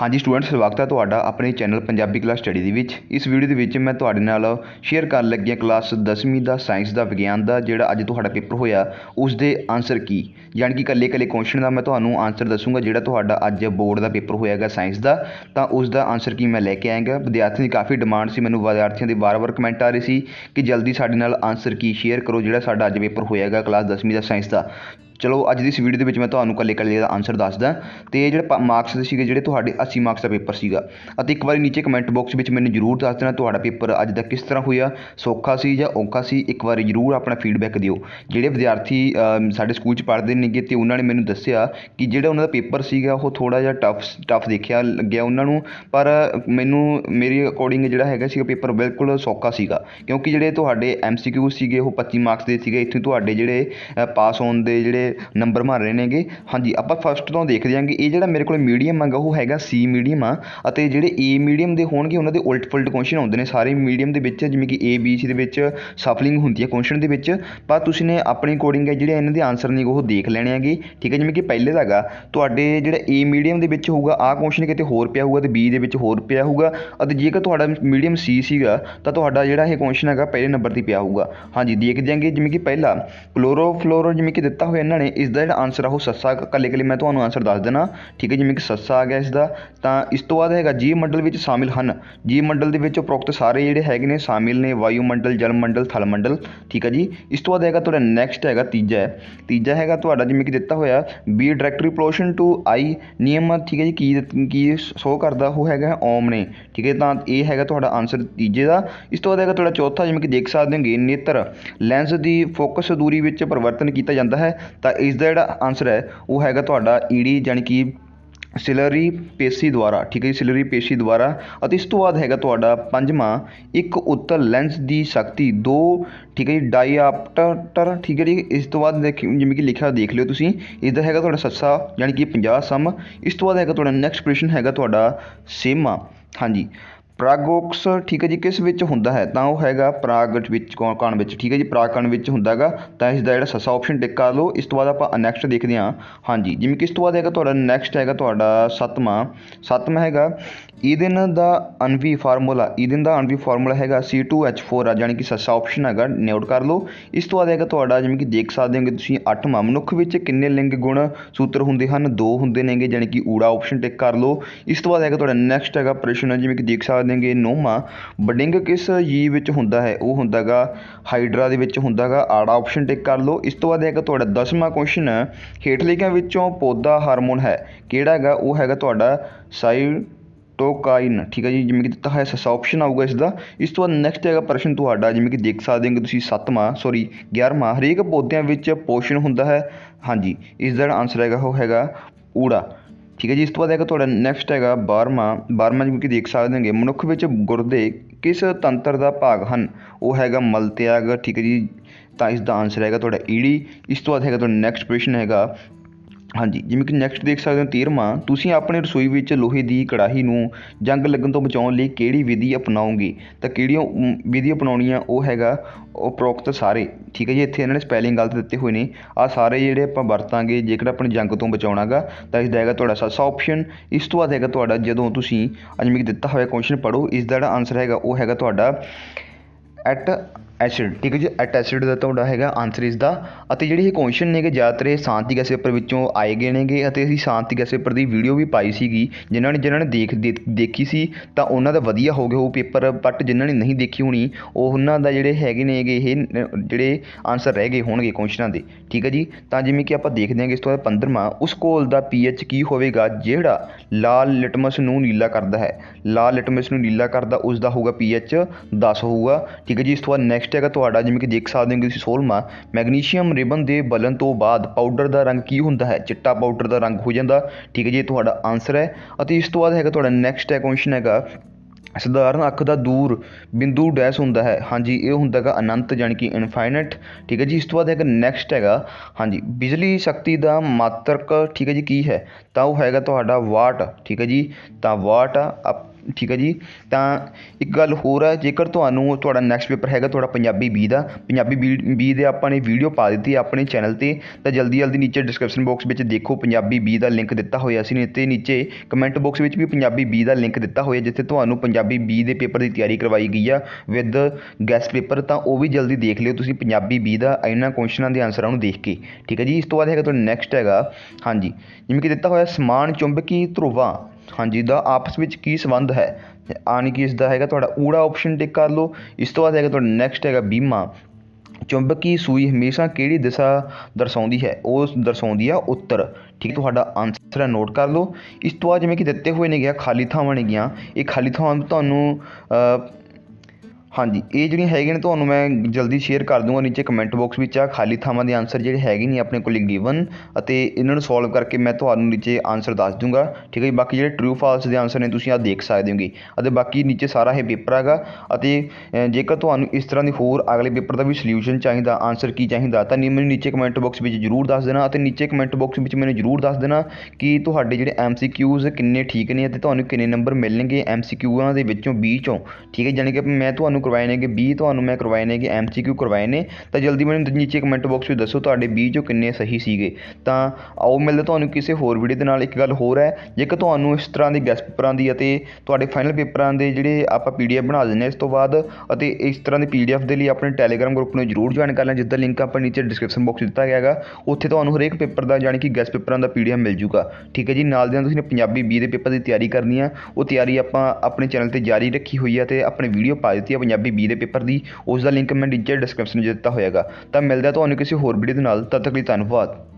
ਹਾਂਜੀ ਸਟੂਡੈਂਟਸ ਸਵਾਗਤ ਹੈ ਤੁਹਾਡਾ ਆਪਣੇ ਚੈਨਲ ਪੰਜਾਬੀ ਕਲਾਸ ਸਟੱਡੀ ਦੇ ਵਿੱਚ। ਇਸ ਵੀਡੀਓ ਦੇ ਵਿੱਚ ਮੈਂ ਤੁਹਾਡੇ ਨਾਲ ਸ਼ੇਅਰ ਕਰਨ ਲੱਗਿਆ ਕਲਾਸ 10ਵੀਂ ਦਾ ਸਾਇੰਸ ਦਾ ਵਿਗਿਆਨ ਦਾ, ਜਿਹੜਾ ਅੱਜ ਤੁਹਾਡਾ ਪੇਪਰ ਹੋਇਆ ਉਸ ਦੇ ਆਨਸਰ ਕੀ? ਯਾਨੀ ਕਿ ਇਕੱਲੇ ਇਕੱਲੇ ਕੁਐਸਚਨ ਦਾ ਮੈਂ ਤੁਹਾਨੂੰ ਆਨਸਰ ਦੱਸੂਗਾ, ਜਿਹੜਾ ਤੁਹਾਡਾ ਅੱਜ ਬੋਰਡ ਦਾ ਪੇਪਰ ਹੋਇਆਗਾ ਸਾਇੰਸ ਦਾ। ਤਾਂ ਉਸ ਦਾ ਆਨਸਰ ਕੀ ਮੈਂ ਲੈ ਕੇ ਆਇਆਗਾ? ਵਿਦਿਆਰਥੀਆਂ ਦੀ ਕਾਫੀ ਡਿਮਾਂਡ ਸੀ ਮੈਨੂੰ, ਵਿਦਿਆਰਥੀਆਂ ਦੇ ਵਾਰ-ਵਾਰ ਕਮੈਂਟ ਆ ਰਹੇ ਸੀ ਕਿ ਜਲਦੀ ਸਾਡੇ ਨਾਲ ਆਨਸਰ ਕੀ? ਸ਼ੇਅਰ ਕਰੋ ਜਿਹੜਾ ਸਾਡਾ ਅੱਜ ਪੇਪਰ ਹੋਇਆਗਾ ਕਲਾਸ 10ਵੀਂ ਦਾ ਸਾਇੰਸ ਦਾ। ਚਲੋ, ਅੱਜ ਦੀ ਇਸ ਵੀਡੀਓ ਦੇ ਵਿੱਚ ਮੈਂ ਤੁਹਾਨੂੰ ਇਕੱਲੇ ਇਕੱਲੇ ਦਾ ਆਨਸਰ ਦੱਸਦਾ। ਤੇ ਜਿਹੜੇ ਮਾਰਕਸ ਦੇ ਸੀਗੇ, ਜਿਹੜੇ ਤੁਹਾਡੇ 80 ਮਾਰਕਸ ਦਾ ਪੇਪਰ ਸੀਗਾ। ਅਤੇ ਇੱਕ ਵਾਰੀ ਨੀਚੇ ਕਮੈਂਟ ਬਾਕਸ ਵਿੱਚ ਮੈਨੂੰ ਜਰੂਰ ਦੱਸ ਦੇਣਾ ਤੁਹਾਡਾ ਪੇਪਰ ਅੱਜ ਦਾ ਕਿਸ ਤਰ੍ਹਾਂ ਹੋਇਆ। ਸੌਖਾ ਸੀ ਜਾਂ ਔਖਾ ਸੀ? ਇੱਕ ਵਾਰੀ ਜਰੂਰ ਆਪਣਾ ਫੀਡਬੈਕ ਦਿਓ। ਜਿਹੜੇ ਵਿਦਿਆਰਥੀ ਸਾਡੇ ਸਕੂਲ 'ਚ ਪੜ੍ਹਦੇ ਨੇਗੇ ਤੇ ਉਹਨਾਂ ਨੇ ਮੈਨੂੰ ਦੱਸਿਆ ਕਿ ਜਿਹੜਾ ਉਹਨਾਂ ਦਾ ਪੇਪਰ ਸੀਗਾ, ਉਹ ਥੋੜਾ ਜਿਹਾ ਟਫ ਟਫ ਦੇਖਿਆ ਲੱਗਿਆ ਉਹਨਾਂ ਨੂੰ। ਪਰ ਮੈਨੂੰ, ਮੇਰੇ ਅਕੋਰਡਿੰਗ ਜਿਹੜਾ ਹੈਗਾ ਸੀਗਾ ਪੇਪਰ ਬਿਲਕੁਲ ਸੌਖਾ ਸੀਗਾ। ਕਿਉਂਕਿ ਜਿਹੜੇ ਤੁਹਾਡੇ ਐਮਸੀਕਿਊ ਸੀਗੇ, ਉਹ 25 ਮਾਰਕਸ ਦੇ ਸੀਗੇ। ਇੱਥੇ ਤੁਹਾਡੇ ਜਿਹੜੇ ਪਾਸ ਹੋਣ ਦੇ ਜਿਹੜੇ ਨੰਬਰ ਮਾਰ ਰਹੇ ਨੇਗੇ। ਹਾਂਜੀ, ਆਪਾਂ ਫਸਟ ਤੋਂ ਦੇਖਦੇ ਹਾਂਗੇ ਇਹ ਜਿਹੜਾ ਮੇਰੇ ਕੋਲ ਮੀਡੀਅਮ ਹੈਗਾ ਉਹ ਹੈਗਾ ਸੀ ਮੀਡੀਅਮ ਆ ਅਤੇ ਜਿਹੜੇ ਏ ਮੀਡੀਅਮ ਦੇ ਹੋਣਗੇ, ਉਹਨਾਂ ਦੇ ਉਲਟ ਪੁਲਟ ਕੁਐਸਚਨ ਆਉਂਦੇ ਨੇ। ਸਾਰੇ ਮੀਡੀਅਮ ਦੇ ਵਿੱਚ, ਜਿਵੇਂ ਕਿ ਏ ਬੀ ਸੀ ਦੇ ਵਿੱਚ ਸਫਲਿੰਗ ਹੁੰਦੀ ਹੈ ਕੁਐਸਚਨ ਦੇ ਵਿੱਚ। ਪਰ ਤੁਸੀਂ ਨੇ ਆਪਣੀ ਕੋਡਿੰਗ ਹੈ ਜਿਹੜੇ ਇਹਨਾਂ ਦੇ ਆਨਸਰ ਨੇ, ਉਹ ਦੇਖ ਲੈਣੇ ਹੈਗੇ। ਠੀਕ ਹੈ, ਜਿਵੇਂ ਕਿ ਪਹਿਲੇ ਦਾ ਹੈਗਾ ਤੁਹਾਡੇ ਜਿਹੜਾ ਏ ਮੀਡੀਅਮ ਦੇ ਵਿੱਚ ਹੋਊਗਾ, ਆਹ ਕੁਐਸਚਨ ਕਿਤੇ ਹੋਰ ਪਿਆ ਹੋਊਗਾ ਤੇ ਬੀ ਦੇ ਵਿੱਚ ਹੋਰ ਪਿਆ ਹੋਊਗਾ। ਅਤੇ ਜੇਕਰ ਤੁਹਾਡਾ ਮੀਡੀਅਮ ਸੀ ਸੀਗਾ, ਤਾਂ ਤੁਹਾਡਾ ਜਿਹੜਾ ਇਹ ਕੁਐਸਚਨ ਹੈਗਾ, ਪਹਿਲੇ ਨੰਬਰ ਤੇ ਪਿਆ ਹੋਊਗਾ। ਹਾਂਜੀ ਦੇਖ ਦਿਆਂਗੇ ਜਿਵੇਂ ਕਿ ਪਹਿਲਾ ਕਲੋਰੋਫਲੋਰੋ ਜਿਵੇਂ ਕਿ ਦਿੱਤਾ ਹੋਇਆ ਇਹਨਾਂ ਨੇ ਇਸ ਦਾ ਜਿਹੜਾ ਆਨਸਰ ਆ ਉਹ ਸੱਸਾ ਕੱਲੇ ਕੱਲੇ ਮੈਂ ਤੁਹਾਨੂੰ ਆਨਸਰ ਦੱਸ ਦੇਣਾ ਠੀਕ ਹੈ, ਜਿਵੇਂ ਕਿ ਸੱਸਾ ਆ ਗਿਆ ਇਸ ਦਾ ਤਾਂ ਇਸ ਤੋਂ ਬਾਅਦ ਹੈਗਾ ਜੀਵ ਮੰਡਲ ਵਿੱਚ ਸ਼ਾਮਿਲ ਹਨ। ਜੀਵ ਮੰਡਲ ਦੇ ਵਿੱਚ ਉਪਰੋਕਤ ਸਾਰੇ ਜਿਹੜੇ ਹੈਗੇ ਨੇ, ਸ਼ਾਮਿਲ ਨੇ ਵਾਯੂ ਮੰਡਲ ਜਲ ਮੰਡਲ ਥਲ ਮੰਡਲ ਠੀਕ ਹੈ ਜੀ? ਇਸ ਤੋਂ ਬਾਅਦ ਹੈਗਾ ਤੁਹਾਡਾ ਨੈਕਸਟ ਹੈਗਾ ਤੀਜਾ। ਹੈ ਤੀਜਾ ਹੈਗਾ ਤੁਹਾਡਾ ਜਿਵੇਂ ਕਿ ਦਿੱਤਾ ਹੋਇਆ ਬੀ ਡਾਇਰੈਕਟਰੀ ਪੋਲੂਸ਼ਨ ਟੂ ਆਈ ਨਿਯਮ, ਠੀਕ ਹੈ ਜੀ, ਕੀ ਕੀ ਸ਼ੋ ਕਰਦਾ, ਉਹ ਹੈਗਾ ਓਮ ਨੇ। ਠੀਕ ਹੈ, ਤਾਂ ਇਹ ਹੈਗਾ ਤੁਹਾਡਾ ਆਨਸਰ ਤੀਜੇ ਦਾ। ਇਸ ਤੋਂ ਬਾਅਦ ਹੈਗਾ ਤੁਹਾਡਾ ਚੌਥਾ, ਜਿਵੇਂ ਕਿ ਦੇਖ ਸਕਦੇ ਹੋਗੇ, ਨੇਤਰ। ਲੈਂਸ ਦੀ ਫੋਕਸ ਦੂਰੀ ਵਿੱਚ ਪਰਿਵਰਤਨ ਕੀਤਾ ਜਾਂਦਾ ਹੈ। ਤਾਂ ਇਸ ਦਾ ਜਿਹੜਾ ਆਨਸਰ ਹੈ, ਉਹ ਹੈਗਾ ਤੁਹਾਡਾ ਈਡੀ ਜਾਣੀ ਕਿ ਸਿਲਰੀ ਪੇਸ਼ੀ ਦੁਆਰਾ, ਠੀਕ ਹੈ ਜੀ, ਸਿਲਰੀ ਪੇਸ਼ੀ ਦੁਆਰਾ ਅਤੇ ਇਸ ਤੋਂ ਬਾਅਦ ਹੈਗਾ ਤੁਹਾਡਾ ਪੰਜਵਾਂ, ਇੱਕ ਉੱਤਲ ਲੈਂਸ ਦੀ ਸ਼ਕਤੀ, ਦੋ, ਠੀਕ ਹੈ ਜੀ ਡਾਇਆਪਟਰ ਠੀਕ ਹੈ ਜੀ, ਇਸ ਤੋਂ ਬਾਅਦ ਦੇਖ ਜਿਵੇਂ ਕਿ ਲਿਖਿਆ ਦੇਖ ਲਿਓ ਤੁਸੀਂ ਇਹਦਾ ਹੈਗਾ ਤੁਹਾਡਾ ਸੱਸਾ ਯਾਨੀ ਕਿ 50 ਸਮ, ਇਸ ਤੋਂ ਬਾਅਦ ਹੈਗਾ ਤੁਹਾਡਾ ਨੈਕਸਟ ਪ੍ਰਸ਼ਨ ਹੈਗਾ ਤੁਹਾਡਾ ਸੇਮਾ, ਹਾਂਜੀ। ਪ੍ਰਾਗੋਕਸ, ਠੀਕ ਹੈ ਜੀ, ਕਿਸ ਵਿੱਚ ਹੁੰਦਾ ਹੈ? ਤਾਂ ਉਹ ਹੈਗਾ ਪ੍ਰਾਗ ਵਿੱਚ, ਕੌਣ, ਕਣ ਵਿੱਚ, ਠੀਕ ਹੈ ਜੀ ਪ੍ਰਾਗ ਕਣ ਵਿੱਚ ਹੁੰਦਾ ਹੈਗਾ। ਤਾਂ ਇਸ ਦਾ ਜਿਹੜਾ ਸਸਾ ਆਪਸ਼ਨ ਟਿਕ ਕਰ ਲਓ। ਇਸ ਤੋਂ ਬਾਅਦ ਆਪਾਂ ਨੈਕਸਟ ਦੇਖਦੇ ਹਾਂ। ਹਾਂਜੀ, ਜਿਵੇਂ ਕਿ ਇਸ ਤੋਂ ਬਾਅਦ ਹੈਗਾ ਤੁਹਾਡਾ ਨੈਕਸਟ ਹੈਗਾ ਤੁਹਾਡਾ ਸੱਤਵਾਂ। ਸੱਤਵਾਂ ਹੈਗਾ ਈਦਨ ਦਾ ਅਣਵੀ ਫਾਰਮੂਲਾ ਈਦਨ ਦਾ ਅਣਵੀ ਫਾਰਮੂਲਾ ਹੈਗਾ C2H4 ਆ, ਜਾਣੀ ਕਿ ਸੱਸਾ ਆਪਸ਼ਨ ਹੈਗਾ ਨੋਟ ਕਰ ਲਓ। ਇਸ ਤੋਂ ਬਾਅਦ ਹੈਗਾ ਤੁਹਾਡਾ ਜਿਵੇਂ ਕਿ ਦੇਖ ਸਕਦੇ ਹੋ ਕਿ ਤੁਸੀਂ ਅੱਠਵਾਂ ਮਨੁੱਖ ਵਿੱਚ ਕਿੰਨੇ ਲਿੰਗ ਗੁਣ ਸੂਤਰ ਹੁੰਦੇ ਹਨ? ਦੋ ਹੁੰਦੇ ਨੇਗੇ, ਜਾਣੀ ਕਿ ਊੜਾ ਆਪਸ਼ਨ ਟਿਕ ਕਰ ਲਓ। ਇਸ ਤੋਂ ਬਾਅਦ ਹੈਗਾ ਤੁਹਾਡਾ ਨੈਕਸਟ ਹੈਗਾ ਪ੍ਰਸ਼ਨ ਜਿਵੇਂ ਕਿ ਦੇਖ ਸਕਦੇ ਹੋਗੇ ਨੌਵਾਂ। ਬਡਿੰਗ ਕਿਸ ਜੀ ਵਿੱਚ ਹੁੰਦਾ ਹੈ? ਉਹ ਹੁੰਦਾ ਹੈਗਾ ਹਾਈਡਰਾ ਦੇ ਵਿੱਚ ਹੁੰਦਾ ਹੈਗਾ, ਆੜਾ ਆਪਸ਼ਨ ਟਿਕ ਕਰ ਲਓ। ਇਸ ਤੋਂ ਬਾਅਦ ਹੈਗਾ ਤੁਹਾਡਾ ਦਸਵਾਂ ਕੁਐਸਚਨ ਹੇਠ ਲਿਖਿਆਂ ਵਿੱਚੋਂ ਪੌਦਾ ਹਾਰਮੋਨ ਹੈ। ਕਿਹੜਾ ਹੈਗਾ? ਉਹ ਹੈਗਾ ਤੁਹਾਡਾ ਸਾਈ ਸਾਈਟੋਕਾਈਨ ਠੀਕ ਹੈ ਜੀ, ਜਿਵੇਂ ਕਿ ਦਿੱਤਾ ਹੋਇਆ ਸੱਸਾ ਆਪਸ਼ਨ ਆਊਗਾ ਇਸ ਦਾ ਇਸ ਤੋਂ ਬਾਅਦ ਨੈਕਸਟ ਹੈਗਾ ਪ੍ਰਸ਼ਨ ਤੁਹਾਡਾ, ਜਿਵੇਂ ਕਿ ਦੇਖ ਸਕਦੇ ਹੋ ਕਿ ਤੁਸੀਂ ਸੱਤਵਾਂ ਸੌਰੀ 11ਵਾਂ ਹਰੇਕ ਪੌਦਿਆਂ ਵਿੱਚ ਪੋਸ਼ਣ ਹੁੰਦਾ ਹੈ। ਹਾਂਜੀ, ਇਸ ਦਾ ਜਿਹੜਾ ਆਨਸਰ ਹੈਗਾ, ਉਹ ਹੈਗਾ ਊੜਾ। ਠੀਕ ਹੈ ਜੀ, ਇਸ ਤੋਂ ਬਾਅਦ ਹੈਗਾ ਤੁਹਾਡਾ ਨੈਕਸਟ ਹੈਗਾ 12ਵਾਂ 12ਵਾਂ ਜਿਵੇਂ ਕਿ ਦੇਖ ਸਕਦੇ ਹੋਗੇ, ਮਨੁੱਖ ਵਿੱਚ ਗੁਰਦੇ ਕਿਸ ਤੰਤਰ ਦਾ ਭਾਗ ਹਨ? ਉਹ ਹੈਗਾ ਮਲ ਤਿਆਗ ਠੀਕ ਹੈ ਜੀ, ਤਾਂ ਇਸ ਦਾ ਆਨਸਰ ਹੈਗਾ ਤੁਹਾਡਾ ਈੜੀ। ਇਸ ਤੋਂ ਬਾਅਦ ਹੈਗਾ ਤੁਹਾਡਾ ਨੈਕਸਟ ਪ੍ਰਸ਼ਨ ਹੈਗਾ ਹਾਂਜੀ, ਜਿਵੇਂ ਕਿ ਨੈਕਸਟ ਦੇਖ ਸਕਦੇ ਹੋ 13ਵਾਂ ਤੁਸੀਂ ਆਪਣੇ ਰਸੋਈ ਵਿੱਚ ਲੋਹੇ ਦੀ ਕੜਾਹੀ ਨੂੰ ਜੰਗ ਲੱਗਣ ਤੋਂ ਬਚਾਉਣ ਲਈ ਕਿਹੜੀ ਵਿਧੀ ਅਪਣਾਓਗੇ? ਤਾਂ ਕਿਹੜੀਆਂ ਵਿਧੀ ਅਪਣਾਉਣੀਆਂ ਉਹ ਹੈਗਾ ਉਪਰੋਕਤ ਸਾਰੇ, ਠੀਕ ਹੈ ਜੀ? ਇੱਥੇ ਇਹਨਾਂ ਨੇ ਸਪੈਲਿੰਗ ਗਲਤ ਦਿੱਤੇ ਹੋਏ ਨੇ। ਆ ਸਾਰੇ ਜਿਹੜੇ ਆਪਾਂ ਵਰਤਾਂਗੇ, ਜੇਕਰ ਆਪਣੀ ਜੰਗ ਤੋਂ ਬਚਾਉਣਾਗਾ, ਤਾਂ ਇਸ ਦਾ ਹੈਗਾ ਤੁਹਾਡਾ ਸੱਸਾ ਆਪਸ਼ਨ ਇਸ ਤੋਂ ਬਾਅਦ ਹੈਗਾ ਤੁਹਾਡਾ ਜਦੋਂ ਤੁਸੀਂ ਅੱਜ ਮੈਂ ਦਿੱਤਾ ਹੋਇਆ ਕੁਐਸਚਨ ਪੜੋ ਇਸ ਦਾ ਜਿਹੜਾ ਆਨਸਰ ਹੈਗਾ ਉਹ ਹੈਗਾ ਤੁਹਾਡਾ ਐਟ ਐਸਿਡ ਠੀਕ ਹੈ ਜੀ? ਐਟ ਐਸਿਡ ਦਾ ਤੁਹਾਡਾ ਹੈਗਾ ਆਨਸਰ ਇਸ ਦਾ ਅਤੇ ਜਿਹੜੇ ਇਹ ਕੁਐਸਚਨ ਨੇਗੇ ਜ਼ਿਆਦਾਤਰ ਇਹ ਸ਼ਾਂਤੀ ਗੈਸ ਪੇਪਰ ਵਿੱਚੋਂ ਆਏ ਗਏ ਨੇਗੇ ਅਤੇ ਅਸੀਂ ਸ਼ਾਂਤੀ ਗੈਸ ਪੇਪਰ ਦੀ ਵੀਡੀਓ ਵੀ ਪਾਈ ਸੀਗੀ। ਜਿਨ੍ਹਾਂ ਨੇ ਜਿਨ੍ਹਾਂ ਨੇ ਦੇਖ ਦੇ- ਦੇਖੀ ਸੀ, ਤਾਂ ਉਹਨਾਂ ਦਾ ਵਧੀਆ ਹੋ ਗਿਆ ਉਹ ਪੇਪਰ। ਬਟ ਜਿਨ੍ਹਾਂ ਨੇ ਨਹੀਂ ਦੇਖੀ ਹੋਣੀ ਉਹ ਉਹਨਾਂ ਦਾ ਜਿਹੜੇ ਹੈਗੇ ਨੇਗੇ ਇਹ, ਜਿਹੜੇ ਆਨਸਰ ਰਹਿ ਗਏ ਹੋਣਗੇ ਕੁਐਸਚਨਾਂ ਦੇ। ਠੀਕ ਹੈ ਜੀ? ਤਾਂ ਜਿਵੇਂ ਕਿ ਆਪਾਂ ਦੇਖਦੇ ਹਾਂਗੇ ਇਸ ਤੋਂ ਬਾਅਦ 15ਵਾਂ ਉਸ ਘੋਲ ਦਾ ਪੀਐਚ ਕੀ ਹੋਵੇਗਾ, ਜਿਹੜਾ ਲਾਲ ਲਿਟਮਸ ਨੂੰ ਨੀਲਾ ਕਰਦਾ ਹੈ। ਲਾਲ ਲਿਟਮਸ ਨੂੰ ਨੀਲਾ ਕਰਦਾ ਉਸ ਦਾ ਹੋਊਗਾ ਪੀਐਚ 10 ਹੋਊਗਾ। ਠੀਕ ਹੈ ਜੀ? ਇਸ ਤੋਂ ਬਾਅਦ ਨੈਕਸਟ ਹੈਗਾ ਤੁਹਾਡਾ, ਜਿਵੇਂ ਕਿ ਦੇਖ ਸਕਦੇ ਹੋ ਕਿ ਤੁਸੀਂ 16ਵਾਂ ਮੈਗਨੀਸ਼ੀਅਮ ਰਿਬਨ ਦੇ ਬਲਨ ਤੋਂ ਬਾਅਦ ਪਾਊਡਰ ਦਾ ਰੰਗ ਕੀ ਹੁੰਦਾ ਹੈ? ਚਿੱਟਾ ਪਾਊਡਰ ਦਾ ਰੰਗ ਹੋ ਜਾਂਦਾ। ਠੀਕ ਹੈ ਜੀ, ਇਹ ਤੁਹਾਡਾ ਆਨਸਰ ਹੈ। ਅਤੇ ਇਸ ਤੋਂ ਬਾਅਦ ਹੈਗਾ ਤੁਹਾਡਾ ਨੈਕਸਟ ਹੈ ਕੁਐਸਚਨ ਹੈਗਾ। ਸਧਾਰਨ ਅੱਖ ਦਾ ਦੂਰ ਬਿੰਦੂ ਡੈਸ਼ ਹੁੰਦਾ ਹੈ। ਹਾਂਜੀ, ਇਹ ਹੁੰਦਾ ਹੈਗਾ ਅਨੰਤ ਜਾਣੀ ਕਿ ਇਨਫਾਈਨਾਈਟ ਠੀਕ ਹੈ ਜੀ, ਇਸ ਤੋਂ ਬਾਅਦ ਹੈਗਾ ਨੈਕਸਟ ਹੈਗਾ। ਹਾਂਜੀ, ਬਿਜਲੀ ਸ਼ਕਤੀ ਦਾ ਮਾਤਰਕ, ਠੀਕ ਹੈ ਜੀ, ਕੀ ਹੈ? ਤਾਂ ਉਹ ਹੈਗਾ ਤੁਹਾਡਾ ਵਾਟ ਠੀਕ ਹੈ ਜੀ, ਤਾਂ ਵਾਟ ਅਪ- ਠੀਕ ਹੈ ਜੀ? ਤਾਂ ਇੱਕ ਗੱਲ ਹੋਰ ਹੈ, ਜੇਕਰ ਤੁਹਾਨੂੰ ਤੁਹਾਡਾ ਨੈਕਸਟ ਪੇਪਰ ਹੈਗਾ, ਤੁਹਾਡਾ ਪੰਜਾਬੀ ਬੀ ਦਾ, ਪੰਜਾਬੀ ਬੀ ਦੇ ਆਪਾਂ ਨੇ ਵੀਡੀਓ ਪਾ ਦਿੱਤੀ ਆਪਣੇ ਚੈਨਲ ਤੇ, ਤਾਂ ਜਲਦੀ ਜਲਦੀ ਨੀਚੇ ਡਿਸਕ੍ਰਿਪਸ਼ਨ ਬਾਕਸ ਵਿੱਚ ਦੇਖੋ ਪੰਜਾਬੀ ਬੀ ਦਾ ਲਿੰਕ ਦਿੱਤਾ ਹੋਇਆ ਸੀ ਨੇ, ਤੇ ਨੀਚੇ ਕਮੈਂਟ ਬਾਕਸ ਵਿੱਚ ਵੀ ਪੰਜਾਬੀ ਬੀ ਦਾ ਲਿੰਕ ਦਿੱਤਾ ਹੋਇਆ, ਜਿੱਥੇ ਤੁਹਾਨੂੰ ਪੰਜਾਬੀ ਬੀ ਦੇ ਪੇਪਰ ਦੀ ਤਿਆਰੀ ਕਰਵਾਈ ਗਈ ਆ ਵਿਦ ਗੈਸਟ ਪੇਪਰ ਤਾਂ ਉਹ ਵੀ ਜਲਦੀ ਦੇਖ ਲਿਓ ਤੁਸੀਂ ਪੰਜਾਬੀ ਬੀ ਦਾ ਇਹਨਾਂ ਕੁਐਸਚਨਾਂ ਦੇ ਆਨਸਰਾਂ ਨੂੰ ਦੇਖ ਕੇ, ਠੀਕ ਹੈ ਜੀ? ਇਸ ਤੋਂ ਬਾਅਦ ਹੈਗਾ ਤੁਹਾਡਾ ਨੈਕਸਟ ਹੈਗਾ, ਹਾਂਜੀ, ਜਿਵੇਂ ਕਿ ਦਿੱਤਾ ਹੋਇਆ, ਸਮਾਨ ਚੁੰਬਕੀ ਧਰੁਵਾਂ। ਹਾਂਜੀ, ਦਾ ਆਪਸ ਵਿੱਚ ਕੀ ਸੰਬੰਧ ਹੈ? ਆਣੀ ਕਿ ਇਸ ਦਾ ਹੈਗਾ ਤੁਹਾਡਾ ਊੜਾ ਆਪਸ਼ਨ ਟਿਕ ਕਰ ਲਓ। ਇਸ ਤੋਂ ਬਾਅਦ ਹੈਗਾ ਤੁਹਾਡਾ ਨੈਕਸਟ ਹੈਗਾ ਬੀਮਾ। ਚੁੰਬਕੀ ਸੂਈ ਹਮੇਸ਼ਾ ਕਿਹੜੀ ਦਿਸ਼ਾ ਦਰਸਾਉਂਦੀ ਹੈ? ਉਹ ਦਰਸਾਉਂਦੀ ਆ ਉੱਤਰ। ਠੀਕ ਤੁਹਾਡਾ ਆਨਸਰ ਹੈ ਨੋਟ ਕਰ ਲਓ। ਇਸ ਤੋਂ ਬਾਅਦ ਜਿਵੇਂ ਕਿ ਦਿੱਤੇ ਹੋਏ ਨੇ ਗਿਆ, ਖਾਲੀ ਥਾਵਾਂ ਨੇ ਗਿਆ। ਇਹ ਖਾਲੀ ਥਾਵਾਂ ਤੁਹਾਨੂੰ ਹਾਂਜੀ, ਇਹ ਜਿਹੜੀਆਂ ਹੈਗੀਆਂ ਨੇ ਤੁਹਾਨੂੰ ਮੈਂ ਜਲਦੀ ਸ਼ੇਅਰ ਕਰ ਦੂੰਗਾ ਨੀਚੇ ਕਮੈਂਟ ਬਾਕਸ ਵਿੱਚ ਆ, ਖਾਲੀ ਥਾਵਾਂ ਦੇ ਆਨਸਰ ਜਿਹੜੇ ਹੈਗੇ ਨੇ ਆਪਣੇ ਕੋਲ ਗਿਵਨ ਅਤੇ ਇਹਨਾਂ ਨੂੰ ਸੋਲਵ ਕਰਕੇ ਮੈਂ ਤੁਹਾਨੂੰ ਨੀਚੇ ਆਨਸਰ ਦੱਸ ਦੂੰਗਾ, ਠੀਕ ਹੈ ਜੀ? ਬਾਕੀ ਜਿਹੜੇ ਟਰੂ ਫਾਲਸ ਦੇ ਆਨਸਰ ਨੇ ਤੁਸੀਂ ਆ ਦੇਖ ਸਕਦੇ ਹੋਗੇ ਅਤੇ ਬਾਕੀ ਨੀਚੇ ਸਾਰਾ ਇਹ ਪੇਪਰ ਹੈਗਾ ਅਤੇ ਜੇਕਰ ਤੁਹਾਨੂੰ ਇਸ ਤਰ੍ਹਾਂ ਦੀ ਹੋਰ ਅਗਲੇ ਪੇਪਰ ਦਾ ਵੀ ਸੋਲੂਸ਼ਨ ਚਾਹੀਦਾ ਆਨਸਰ ਕੀ ਚਾਹੀਦਾ, ਤਾਂ ਨੀ- ਮੈਨੂੰ ਨੀਚੇ ਕਮੈਂਟ ਬਾਕਸ ਵਿੱਚ ਜਰੂਰ ਦੱਸ ਦੇਣਾ ਅਤੇ ਨੀਚੇ ਕਮੈਂਟ ਬਾਕਸ ਵਿੱਚ ਮੈਨੂੰ ਜਰੂਰ ਦੱਸ ਦੇਣਾ ਕਿ ਤੁਹਾਡੇ ਜਿਹੜੇ ਐਮਸੀਕਿਊਜ਼ ਕਿੰਨੇ ਠੀਕ ਨੇ ਅਤੇ ਤੁਹਾਨੂੰ ਕਿੰਨੇ ਨੰਬਰ ਮਿਲਣਗੇ ਐਮਸੀਕਿਊਆਂ ਦੇ ਵਿੱਚੋਂ 20 ਚੋਂ, ਠੀਕ ਹੈ? ਯਾਨੀ ਕਿ ਮੈਂ ਤੁਹਾਨੂੰ ਕਰਵਾਏ ਨੇਗੇ ਕਿ 20 ਤੁਹਾਨੂੰ ਮੈਂ ਕਰਵਾਏ ਨੇ ਕਿ ਐਮਸੀਕਿਊ ਕਰਵਾਏ ਨੇ। ਤਾਂ ਜਲਦੀ ਮੈਨੂੰ ਨੀਚੇ ਕਮੈਂਟ ਬਾਕਸ ਵਿੱਚ ਦੱਸੋ ਤੁਹਾਡੇ 20 ਚੋਂ ਕਿੰਨੇ ਸਹੀ ਸੀਗੇ। ਤਾਂ ਆਓ ਮਿਲਦੇ ਤੁਹਾਨੂੰ ਕਿਸੇ ਹੋਰ ਵੀਡੀਓ ਦੇ ਨਾਲ। ਇੱਕ ਗੱਲ ਹੋਰ ਹੈ, ਜੇਕਰ ਤੁਹਾਨੂੰ ਇਸ ਤਰ੍ਹਾਂ ਦੇ ਗੈਸਟ ਪੇਪਰਾਂ ਦੀ ਅਤੇ ਤੁਹਾਡੇ ਫਾਈਨਲ ਪੇਪਰਾਂ ਦੇ ਜਿਹੜੇ ਆਪਾਂ ਪੀਡੀਐਫ ਬਣਾ ਦਿੰਦੇ ਹਾਂ ਇਸ ਤੋਂ ਬਾਅਦ ਅਤੇ ਇਸ ਤਰ੍ਹਾਂ ਦੇ ਪੀਡੀਐਫ ਦੇ ਲਈ ਆਪਣੇ ਟੈਲੀਗ੍ਰਾਮ ਗਰੁੱਪ ਨੂੰ ਜਰੂਰ ਜੁਆਇਨ ਕਰ ਲੈਣਾ। ਜਿੱਦਾਂ ਲਿੰਕ ਆਪਾਂ ਨੀਚੇ ਡਿਸਕ੍ਰਿਪਸ਼ਨ ਬਾਕਸ ਦਿੱਤਾ ਗਿਆ ਹੈਗਾ, ਉੱਥੇ ਤੁਹਾਨੂੰ ਹਰੇਕ ਪੇਪਰ ਦਾ ਯਾਨੀ ਕਿ ਗੈਸਟ ਪੇਪਰਾਂ ਦਾ ਪੀਡੀਐਫ ਮਿਲ ਜੂਗਾ। ਠੀਕ ਹੈ ਜੀ, ਨਾਲ ਦੇ ਨਾਲ ਤੁਸੀਂ ਪੰਜਾਬੀ ਬੀ ਦੇ ਪੇਪਰ ਦੀ ਤਿਆਰੀ ਕਰਨੀ ਆ ਉਹ ਤਿਆਰੀ ਆਪਾਂ ਆਪਣੇ ਚੈਨਲ ਤੇ ਜਾਰੀ ਰੱਖੀ ਹੋਈ ਹੈ ਤੇ ਆਪਣੇ ਵੀਡੀਓ ਪਾ ਦਿੱਤੀ ਹੈ ਪੰਜਾਬੀ ਬੀ ਦੇ ਪੇਪਰ ਦੀ, ਉਸ ਦਾ ਲਿੰਕ ਮੈਂ ਨੀਚੇ ਡਿਸਕ੍ਰਿਪਸ਼ਨ ਵਿੱਚ ਦਿੱਤਾ ਹੋਏਗਾ ਤਾਂ ਮਿਲਦਾ ਤੁਹਾਨੂੰ ਕਿਸੇ ਹੋਰ ਵੀਡੀਓ ਦੇ ਨਾਲ, ਤਦ ਤੱਕ ਲਈ ਧੰਨਵਾਦ।